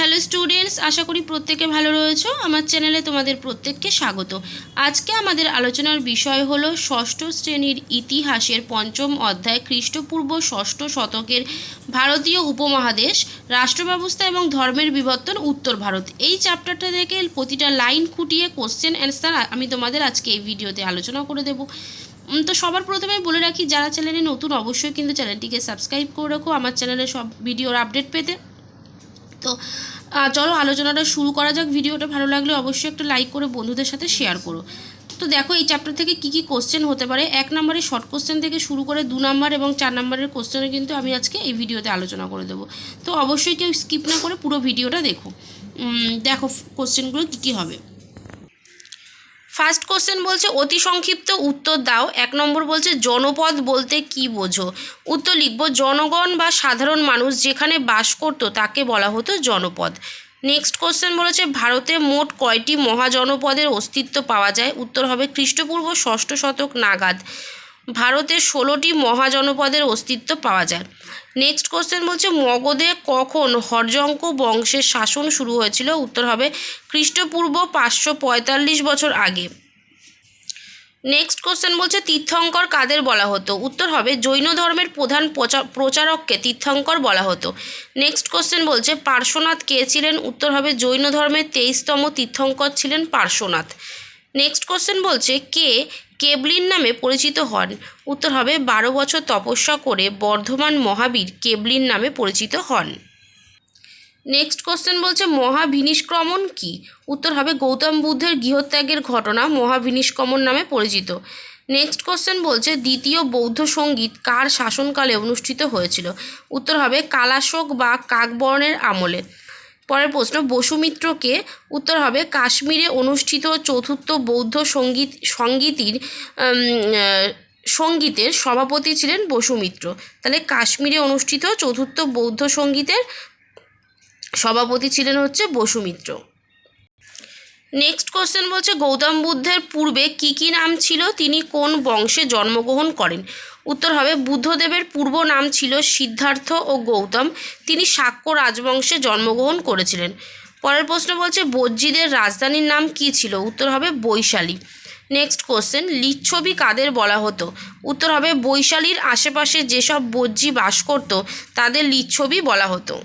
Hello students আশা করি প্রত্যেকে ভালো রয়েছো। আমার চ্যানেলে তোমাদের প্রত্যেককে স্বাগত। আজকে আমাদের আলোচনার বিষয় হলো ষষ্ঠ শ্রেণির ইতিহাসের পঞ্চম অধ্যায় খ্রিস্টপূর্ব ষষ্ঠ শতকের ভারতীয় উপমহাদেশ রাষ্ট্র ব্যবস্থা এবং ধর্মের বিবর্তন, উত্তর ভারত। এই চ্যাপ্টারটা থেকে প্রতিটা লাইন খুঁটিয়ে কোশ্চেন অ্যান্সার আমি তোমাদের আজকে এই ভিডিওতে আলোচনা করে দেবো। তো সবার প্রথমে বলে রাখি, যারা চ্যানেলে নতুন, অবশ্যই কিন্তু চ্যানেলটিকে সাবস্ক্রাইব করে রাখো। আমার চ্যানেলে সব ভিডিওর আপডেট পেতে। তো চলো আলোচনাটা শুরু করা যাক। ভিডিওটা ভালো লাগলে অবশ্যই একটা লাইক করে বন্ধুদের সাথে শেয়ার করো। তো দেখো, এই চ্যাপ্টার থেকে কি কি কোশ্চেন হতে পারে? এক নম্বরে শর্ট কোশ্চেন থেকে শুরু করে দু নম্বর এবং চার নম্বরের কোশ্চেনও কিন্তু আমি আজকে এই ভিডিওতে আলোচনা করে দেবো। তো অবশ্যই কেউ স্কিপ না করে পুরো ভিডিওটা দেখো। দেখো কোশ্চেনগুলো কী কী হবে। ফার্স্ট কোশ্চেন বলছে, অতি সংক্ষিপ্ত উত্তর দাও। এক নম্বর বলছে, জনপদ বলতে কি বোঝো? উত্তর লিখব, জনগণ বা সাধারণ মানুষ যেখানে বাস করত, তাকে বলা হতো জনপদ। নেক্সট কোশ্চেন বলেছে, ভারতে মোট কয়টি মহাজনপদের অস্তিত্ব পাওয়া যায়? উত্তর হবে, খ্রিস্টপূর্ব ষষ্ঠ শতক নাগাদ। ভারতে ষোলোটি মহাজনপদের অস্তিত্ব পাওয়া যায়। নেক্সট কোশ্চেন বলছে, মগধে কখন হরজঙ্ক বংশের শাসন শুরু হয়েছিল? উত্তর হবে খ্রিস্টপূর্ব পাঁচশো পঁয়তাল্লিশ বছর আগে। নেক্সট কোশ্চেন বলছে, তীর্থঙ্কর কাদের বলা হতো? উত্তর হবে, জৈন ধর্মের প্রধান প্রচা- প্রচারককে তীর্থঙ্কর বলা হতো। নেক্সট কোশ্চেন বলছে, পার্শ্বনাথ কে ছিলেন? উত্তর হবে, জৈন ধর্মের তেইশতম তীর্থঙ্কর ছিলেন পার্শ্বনাথ। নেক্সট কোশ্চেন বলছে, কে কেবলিন নামে পরিচিত হন। উত্তর হবে, বারো বছর তপস্যা করে বর্ধমান মহাবীর কেবলিন নামে পরিচিত হন। নেক্সট কোশ্চেন বলছে মহাভিনিষ্ক্রমণ কি? উত্তর হবে, গৌতম বুদ্ধের গৃহত্যাগের ঘটনা মহাভিনিষ্ক্রমণ নামে পরিচিত। নেক্সট কোশ্চেন বলছে, দ্বিতীয় বৌদ্ধ সংগীত কার শাসনকালে অনুষ্ঠিত হয়েছিল? উত্তর হবে, কালাশোক বা কাকবর্ণের আমলে। পরের প্রশ্ন বসুমিত্রকে উত্তর হবে, কাশ্মীরে অনুষ্ঠিত চতুর্থ বৌদ্ধ সংগীত, সঙ্গীতির সঙ্গীতের সভাপতি ছিলেন বসুমিত্র তাহলে কাশ্মীরে অনুষ্ঠিত চতুর্থ বৌদ্ধ সঙ্গীতের সভাপতি ছিলেন হচ্ছে বসুমিত্র নেক্সট কোশ্চেন বলছে, গৌতম বুদ্ধের পূর্বে কি কি নাম ছিল? তিনি কোন বংশে জন্মগ্রহণ করেন? উত্তর হবে, বুদ্ধদেবের পূর্ব নাম ছিল সিদ্ধার্থ ও গৌতম। তিনি শাক্য রাজবংশে জন্মগ্রহণ করেছিলেন। পরের প্রশ্ন বলছে, বজ্জীদের রাজধানীর নাম কি ছিল? উত্তর হবে, বৈশালী। নেক্সট কোশ্চেন লিচ্ছবি কাদের বলা হতো? উত্তর হবে, বৈশালীর আশেপাশে যেসব বজ্জি বাস করত, তাদের লিচ্ছবি বলা হতো।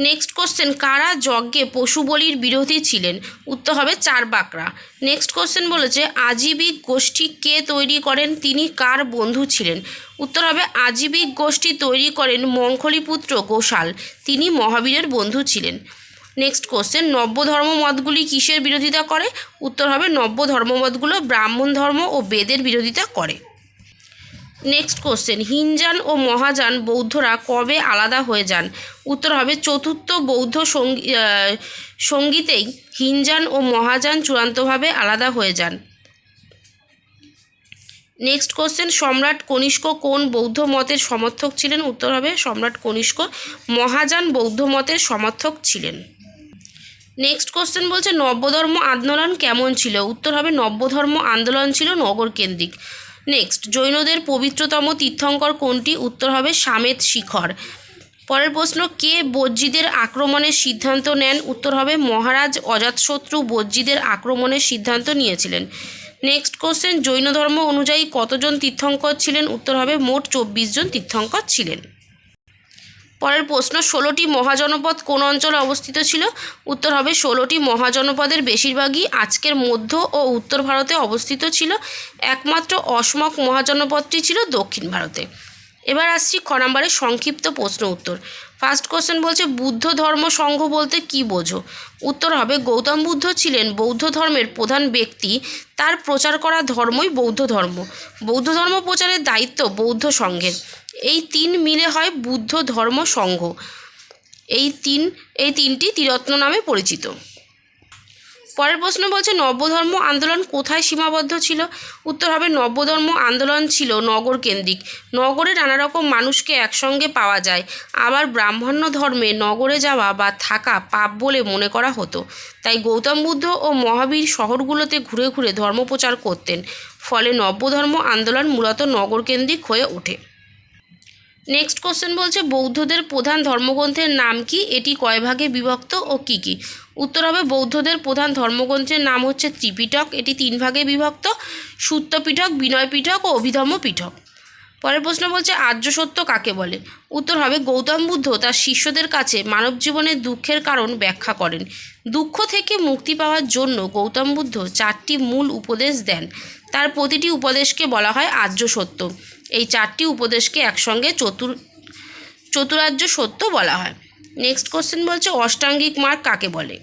নেক্সট কোশ্চেন কারা যজ্ঞে পশু বলির বিরোধী ছিলেন? উত্তর হবে চার বাকরা নেক্সট কোশ্চেন বলেছে, আজীবিক গোষ্ঠী কে তৈরি করেন? তিনি কার বন্ধু ছিলেন? উত্তর হবে, আজীবিক গোষ্ঠী তৈরি করেন মঙ্খলিপুত্র গোশাল। তিনি মহাবীরের বন্ধু ছিলেন। নেক্সট কোশ্চেন নব্য ধর্মমতগুলি কিসের বিরোধিতা করে? উত্তর হবে, নব্য ধর্মমতগুলো ব্রাহ্মণ ধর্ম ও বেদের বিরোধিতা করে। নেক্সট কোশ্চেন হিনজান ও মহাযান বৌদ্ধরা কবে আলাদা হয়ে যান? উত্তর হবে, চতুর্থ বৌদ্ধ সঙ্গী সঙ্গীতেই হিনজান ও মহাযান চূড়ান্তভাবে আলাদা হয়ে যান। নেক্সট কোশ্চেন সম্রাট কনিষ্ক কোন বৌদ্ধ মতের সমর্থক ছিলেন? উত্তর হবে, সম্রাট কনিষ্ক মহাযান বৌদ্ধ মতের সমর্থক ছিলেন। নেক্সট কোশ্চেন বলছে, নব্যধর্ম আন্দোলন কেমন ছিল? উত্তর হবে, নব্যধর্ম আন্দোলন ছিল নগর কেন্দ্রিক। নেক্সট জৈনদের পবিত্রতম তীর্থঙ্কর কোনটি? উত্তর হবে সামেত শিখর। পরের প্রশ্ন, কে বজ্জিদের আক্রমণের সিদ্ধান্ত নেন? উত্তর হবে মহারাজ অজাতশত্রু বজ্জিদের আক্রমণের সিদ্ধান্ত নিয়েছিলেন। নেক্সট কোশ্চেন জৈন ধর্ম অনুযায়ী কতজন তীর্থঙ্কর ছিলেন? উত্তর হবে মোট চব্বিশ জন তীর্থঙ্কর ছিলেন। পরের প্রশ্ন, ষোলোটি মহাজনপদ কোন অঞ্চলে অবস্থিত ছিল? উত্তর হবে, ষোলোটি মহাজনপদের বেশিরভাগই আজকের মধ্য ও উত্তর ভারতে অবস্থিত ছিল। একমাত্র অসমক মহাজনপদটি ছিল দক্ষিণ ভারতে। এবার আসছি খ নম্বরের সংক্ষিপ্ত প্রশ্ন উত্তর। ফার্স্ট কোশ্চেন বলছে, বুদ্ধ ধর্ম সংঘ বলতে কি বোঝো? উত্তর হবে, গৌতম বুদ্ধ ছিলেন বৌদ্ধ ধর্মের প্রধান ব্যক্তি। তার প্রচার করা ধর্মই বৌদ্ধ ধর্ম। বৌদ্ধ ধর্ম প্রচারের দায়িত্ব বৌদ্ধ সংঘের। এই তিন মিলে হয় বুদ্ধ ধর্ম সংঘ। এই তিন, এই তিনটি ত্রিরত্ন নামে পরিচিত। পরের প্রশ্ন বলছে নব্যধর্ম আন্দোলন কোথায় সীমাবদ্ধ ছিল? উত্তর হবে নব্যধর্ম আন্দোলন ছিল নগর কেন্দ্রিক। নগরে নানা রকম মানুষকে একসঙ্গে পাওয়া যায়। আবার ব্রাহ্মণ্য ধর্মে নগরে যাওয়া বা থাকা পাপ বলে মনে করা হতো। তাই গৌতম বুদ্ধ ও মহাবীর শহরগুলোতে ঘুরে ঘুরে ধর্মপ্রচার করতেন। ফলে নব্যধর্ম আন্দোলন মূলত নগর কেন্দ্রিক হয়ে ওঠে। নেক্সট কোশ্চেন বলছে, বৌদ্ধদের প্রধান ধর্মগ্রন্থের নাম কি? এটি কয় ভাগে বিভক্ত ও কি কি? উত্তর হবে বৌদ্ধদের প্রধান ধর্মগ্রন্থের নাম হচ্ছে ত্রিপিটক। এটি তিন ভাগে বিভক্ত সূত্র পিঠক বিনয় পিঠক ও অভিধর্ম পিঠক পরের প্রশ্ন বলছে, আর্য সত্য কাকে বলে? উত্তর হবে, গৌতম বুদ্ধ তার শিষ্যদের কাছে মানব জীবনের দুঃখের কারণ ব্যাখ্যা করেন। দুঃখ থেকে মুক্তি পাওয়ার জন্য গৌতম বুদ্ধ চারটি মূল উপদেশ দেন। তার প্রতিটি উপদেশকে বলা হয় আর্য সত্য। এই চারটি উপদেশকে একসঙ্গে চতুর চতুরার্য সত্য বলা হয়। নেক্সট কোশ্চেন বলছে, অষ্টাঙ্গিক মার্গ কাকে বলে?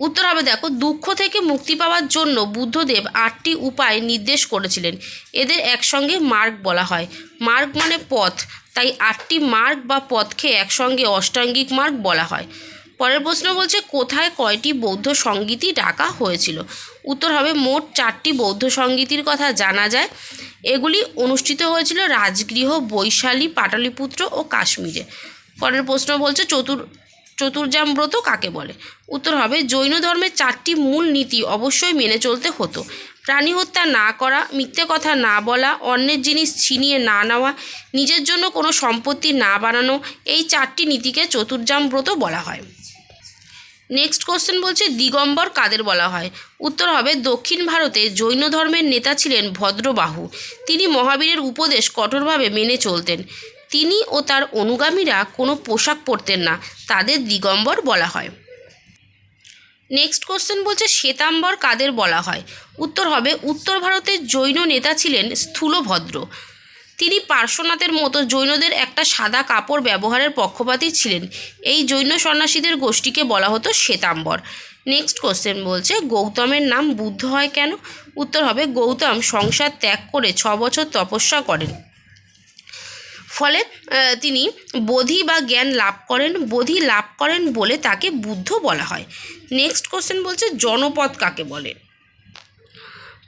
উত্তর হবে দেখো, দুঃখ থেকে মুক্তি পাওয়ার জন্য বুদ্ধদেব আটটি উপায় নির্দেশ করেছিলেন। এদের একসঙ্গে মার্গ বলা হয়। মার্গ মানে পথ, তাই আটটি মার্গ বা পথকে একসঙ্গে অষ্টাঙ্গিক মার্গ বলা হয়। পরের প্রশ্ন বলছে, কোথায় কয়টি বৌদ্ধ সঙ্গীতই ডাকা হয়েছিল? উত্তর হবে, মোট চারটি বৌদ্ধ সঙ্গীতির কথা জানা যায়। এগুলি অনুষ্ঠিত হয়েছিল রাজগৃহ, বৈশালী, পাটলিপুত্র ও কাশ্মীরে। পরের প্রশ্ন বলছে, চতুর চতুর্জাম ব্রত কাকে বলে? উত্তর হবে, জৈন ধর্মের চারটি মূল নীতি অবশ্যই মেনে চলতে হতো। প্রাণী হত্যা না করা, মিথ্যে কথা না বলা, অন্যের জিনিস ছিনিয়ে না নেওয়া, নিজের জন্য কোনো সম্পত্তি না বানানো, এই চারটি নীতিকে চতুর্জাম ব্রত বলা হয়। নেক্সট কোশ্চেন বলছে, দিগম্বর কাদের বলা হয়? উত্তর হবে, দক্ষিণ ভারতে জৈন ধর্মের নেতা ছিলেন ভদ্রবাহু। তিনি মহাবীরের উপদেশ কঠোরভাবে মেনে চলতেন। তিনি ও তার অনুগামীরা কোনো পোশাক পরতেন না, তাদের দিগম্বর বলা হয়। নেক্সট কোশ্চেন বলছে, শ্বেতাম্বর কাদের বলা হয়? উত্তর হবে, উত্তর ভারতের জৈন নেতা ছিলেন স্থূলভদ্র। তিনি পার্শ্বনাথের মতো জৈনদের একটা সাদা কাপড় ব্যবহারের পক্ষপাতী ছিলেন। এই জৈন সন্ন্যাসীদের গোষ্ঠীকে বলা হতো শ্বেতাম্বর। নেক্সট কোশ্চেন বলছে, গৌতমের নাম বুদ্ধ হয় কেন? উত্তর হবে, গৌতম সংসার ত্যাগ করে ছ বছর তপস্যা করেন। ফলে তিনি বোধি বা জ্ঞান লাভ করেন, বোধি লাভ করেন বলে তাকে বুদ্ধ বলা হয়। নেক্সট কোশ্চেন বলছে, জনপদ কাকে বলে?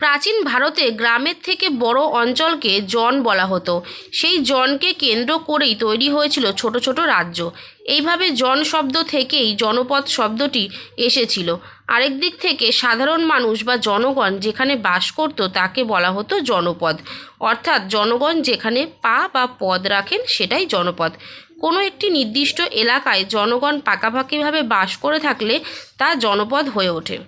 প্রাচীন ভারতে গ্রামের থেকে বড় অঞ্চলকে জন বলা হতো। সেই জনকে কেন্দ্র করেই তৈরি হয়েছিল ছোট ছোট রাজ্য। এইভাবে জন শব্দ থেকেই জনপদ শব্দটি এসেছিল। আরেক দিক থেকে সাধারণ মানুষ বা জনগণ যেখানে বাস করত তাকে বলা হতো জনপদ। অর্থাৎ জনগণ যেখানে পা বা পদ রাখেন সেটাই জনপদ। কোনো একটি নির্দিষ্ট এলাকায় জনগণ পাকাপাকিভাবে বাস করে থাকলে তা জনপদ হয়ে ওঠে।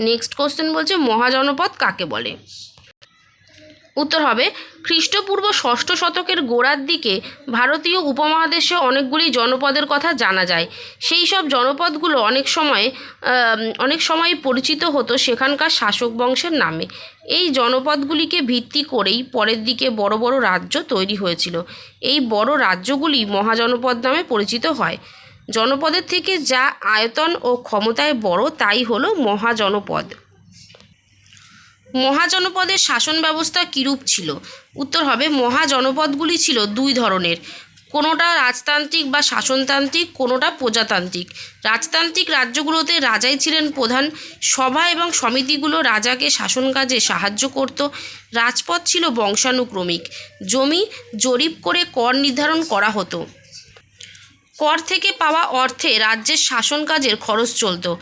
নেক্সট কোশ্চেন বলছে, মহাজনপদ কাকে বলে? উত্তর হবে, খ্রিস্টপূর্ব ষষ্ঠ শতকের গোড়ার দিকে ভারতীয় উপমহাদেশে অনেকগুলি জনপদের কথা জানা যায়। সেই সব জনপদগুলো অনেক সময় অনেক সময় পরিচিত হতো সেখানকার শাসক বংশের নামে। এই জনপদগুলিকে ভিত্তি করেই পরের দিকে বড় বড় রাজ্য তৈরি হয়েছিল। এই বড় রাজ্যগুলি মহাজনপদ নামে পরিচিত হয়। জনপদের থেকে যা আয়তন ও ক্ষমতায় বড়, তাই হলো মহাজনপদ। মহাজনপদের শাসন ব্যবস্থা কীরূপ ছিল? উত্তর হবে, মহাজনপদগুলি ছিল দুই ধরনের। কোনোটা রাজতান্ত্রিক বা শাসনতান্ত্রিক, কোনোটা প্রজাতান্ত্রিক। রাজতান্ত্রিক রাজ্যগুলোতে রাজাই ছিলেন প্রধান। সভা এবং সমিতিগুলো রাজাকে শাসন কাজে সাহায্য করত। রাজপথ ছিল বংশানুক্রমিক। জমি জরিপ করে কর নির্ধারণ করা হতো। কর থেকে পাওয়া অর্থে রাজ্যের শাসন কাজের খরচ চলতো।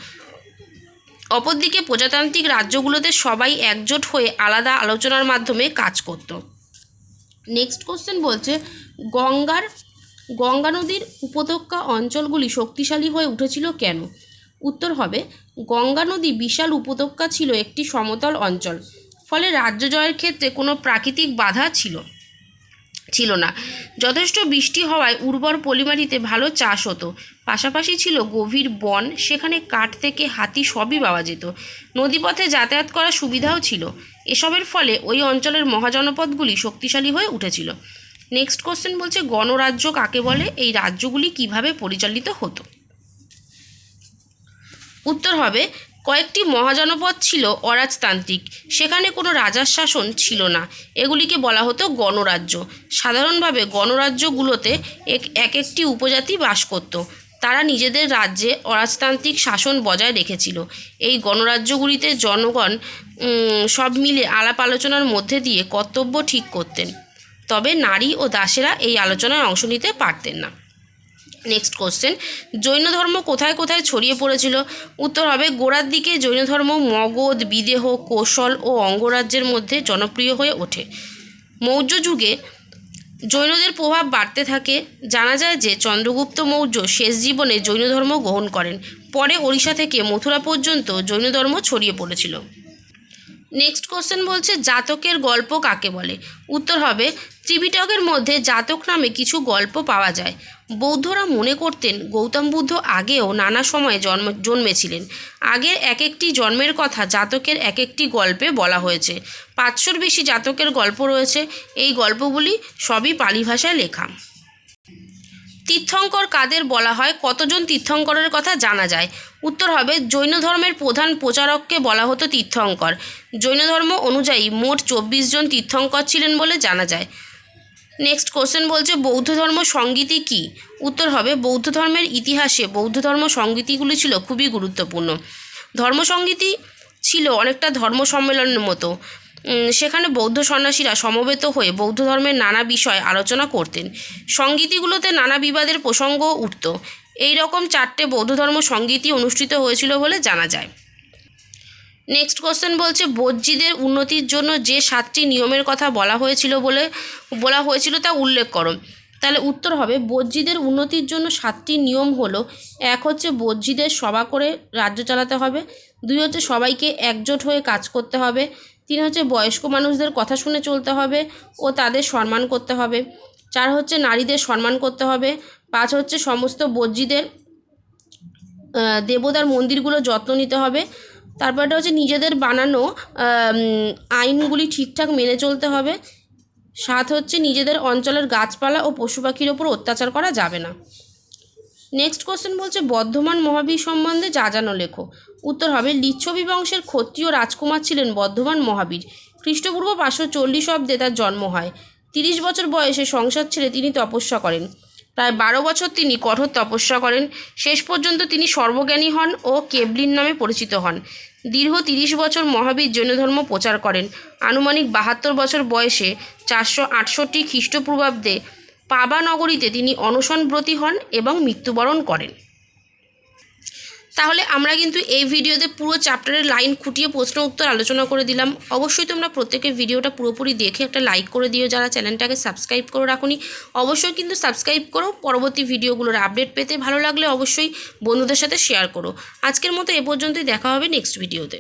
অপরদিকে প্রজাতান্ত্রিক রাজ্যগুলোতে সবাই একজোট হয়ে আলাদা আলোচনার মাধ্যমে কাজ করত। নেক্সট কোশ্চেন বলছে, গঙ্গার, গঙ্গা নদীর উপত্যকা অঞ্চলগুলি শক্তিশালী হয়ে উঠেছিল কেন? উত্তর হবে, গঙ্গা নদী বিশাল উপত্যকা ছিল একটি সমতল অঞ্চল, ফলে রাজ্য জয়ের ক্ষেত্রে কোনো প্রাকৃতিক বাধা ছিল। ছিল না। যথেষ্ট বৃষ্টি হওয়ায় উর্বর পলিমাটিতে ভালো চাষ হতো। পাশাপাশি ছিল গভীর বন, সেখানে কাঠ থেকে হাতি সবই পাওয়া যেত। নদীপথে যাতায়াত করার সুবিধাও ছিল। এসবের ফলে ওই অঞ্চলের মহাজনপদগুলি শক্তিশালী হয়ে উঠেছিল। নেক্সট কোশ্চেন বলছে, গণরাজ্য কাকে বলে? এই রাজ্যগুলি কীভাবে পরিচালিত হতো? উত্তর হবে কয়েকটি মহাজনপদ ছিল অরাজতান্ত্রিক। সেখানে কোনো রাজার শাসন ছিল না। এগুলিকে বলা হতো গণরাজ্য। সাধারণভাবে গণরাজ্যগুলোতে এক এক একটি উপজাতি বাস করত। তারা নিজেদের রাজ্যে অরাজতান্ত্রিক শাসন বজায় রেখেছিল। এই গণরাজ্যগুলিতে জনগণ সব মিলে আলাপ আলোচনার মধ্যে দিয়ে কর্তব্য ঠিক করতেন। তবে নারী ও দাসেরা এই আলোচনায় অংশ নিতে পারতেন না। নেক্সট কোশ্চেন জৈন ধর্ম কোথায় কোথায় ছড়িয়ে পড়েছিল? উত্তর হবে, গোড়ার দিকে জৈন ধর্ম মগধ, বিদেহ, কৌশল ও অঙ্গরাজ্যের মধ্যে জনপ্রিয় হয়ে ওঠে। মৌর্য যুগে জৈনদের প্রভাব বাড়তে থাকে। জানা যায় যে চন্দ্রগুপ্ত মৌর্য শেষ জীবনে জৈন ধর্ম গ্রহণ করেন। পরে ওড়িশা থেকে মথুরা পর্যন্ত জৈন ধর্ম ছড়িয়ে পড়েছিল। নেক্সট কোশ্চেন বলছে, জাতকের গল্প কাকে বলে? উত্তর হবে, ত্রিবিটকের মধ্যে জাতক নামে কিছু গল্প পাওয়া যায়। বৌদ্ধরা মনে করতেন গৌতম বুদ্ধ আগেও নানা সময়ে জন্ম, জন্মেছিলেন। আগের এক একটি জন্মের কথা জাতকের এক একটি গল্পে বলা হয়েছে। পাঁচশোর বেশি জাতকের গল্প রয়েছে। এই গল্পগুলি সবই পালি ভাষায় লেখা। তীর্থঙ্কর কাদের বলা হয়? কতজন তীর্থঙ্করের কথা জানা যায়? উত্তর হবে, জৈন ধর্মের প্রধান প্রচারককে বলা হতো তীর্থঙ্কর। জৈন ধর্ম অনুযায়ী মোট চব্বিশ জন তীর্থঙ্কর ছিলেন বলে জানা যায়। নেক্সট কোশ্চেন বলছে, বৌদ্ধ ধর্ম সঙ্গীতি কী? উত্তর হবে, বৌদ্ধ ধর্মের ইতিহাসে বৌদ্ধ ধর্ম সঙ্গীতিগুলি ছিল খুবই গুরুত্বপূর্ণ। ধর্মসঙ্গীতি ছিল অনেকটা ধর্ম সম্মেলনের মতো। সেখানে বৌদ্ধ সন্ন্যাসীরা সমবেত হয়ে বৌদ্ধ ধর্মের নানা বিষয় আলোচনা করতেন। সঙ্গীতিগুলোতে নানা বিবাদের প্রসঙ্গ উঠত। এই রকম চারটে বৌদ্ধ ধর্ম সঙ্গীতি অনুষ্ঠিত হয়েছিল বলে জানা যায়। নেক্সট কোশ্চেন বলছে, বজ্জিদের উন্নতির জন্য যে সাতটি নিয়মের কথা বলা হয়েছিল বলে, বলা হয়েছিল তা উল্লেখ করো। তাহলে উত্তর হবে, বজ্জিদের উন্নতির জন্য সাতটি নিয়ম হলো, এক হচ্ছে বজ্জিদের সভা করে রাজ্য চালাতে হবে, দুই হচ্ছে সবাইকে একজোট হয়ে কাজ করতে হবে, তিন হচ্ছে বয়স্ক মানুষদের কথা শুনে চলতে হবে ও তাদের সম্মান করতে হবে, চার হচ্ছে নারীদের সম্মান করতে হবে, পাঁচ হচ্ছে সমস্ত বজ্জিদের দেবতার মন্দিরগুলো যত্ন নিতে হবে তারপরটা হচ্ছে নিজেদের বানানো আইনগুলি ঠিকঠাক মেনে চলতে হবে। সাত হচ্ছে নিজেদের অঞ্চলের গাছপালা ও পশু পাখির ওপর অত্যাচার করা যাবে না। নেক্সট কোশ্চেন বলছে, বর্ধমান মহাবীর সম্বন্ধে যা জানো লেখো। উত্তর হবে লিচ্ছবি বংশের ক্ষত্রিয় রাজকুমার ছিলেন বর্ধমান মহাবীর। খ্রিস্টপূর্ব পাঁচশো চল্লিশ অব্দে তার জন্ম হয়। তিরিশ বছর বয়সে সংসার ছেড়ে তিনি তপস্যা করেন। প্রায় বারো বছর তিনি কঠোর তপস্যা করেন। শেষ পর্যন্ত তিনি সর্বজ্ঞানী হন ও কেবলিন নামে পরিচিত হন। দীর্ঘ তিরিশ বছর মহাবীর জৈন ধর্ম প্রচার করেন। আনুমানিক বাহাত্তর বছর বয়সে চারশো আটষট্টি খ্রিস্টপূর্বাব্দে পাবা নগরীতে তিনি অনশনব্রতী হন এবং মৃত্যুবরণ করেন। তাহলে আমরা কিন্তু এই ভিডিওতে পুরো চ্যাপ্টারের লাইন খুঁটিয়ে প্রশ্ন উত্তর আলোচনা করে দিলাম। অবশ্যই তোমরা প্রত্যেকের ভিডিওটা পুরোপুরি দেখে একটা লাইক করে দিও, যারা চ্যানেলটাকে সাবস্ক্রাইব করে রাখুনি। অবশ্যই কিন্তু সাবস্ক্রাইব করো, পরবর্তী ভিডিওগুলোর আপডেট পেতে ভালো লাগলে অবশ্যই বন্ধুদের সাথে শেয়ার করো। আজকের মতো এ পর্যন্তই, দেখা হবে নেক্সট ভিডিওতে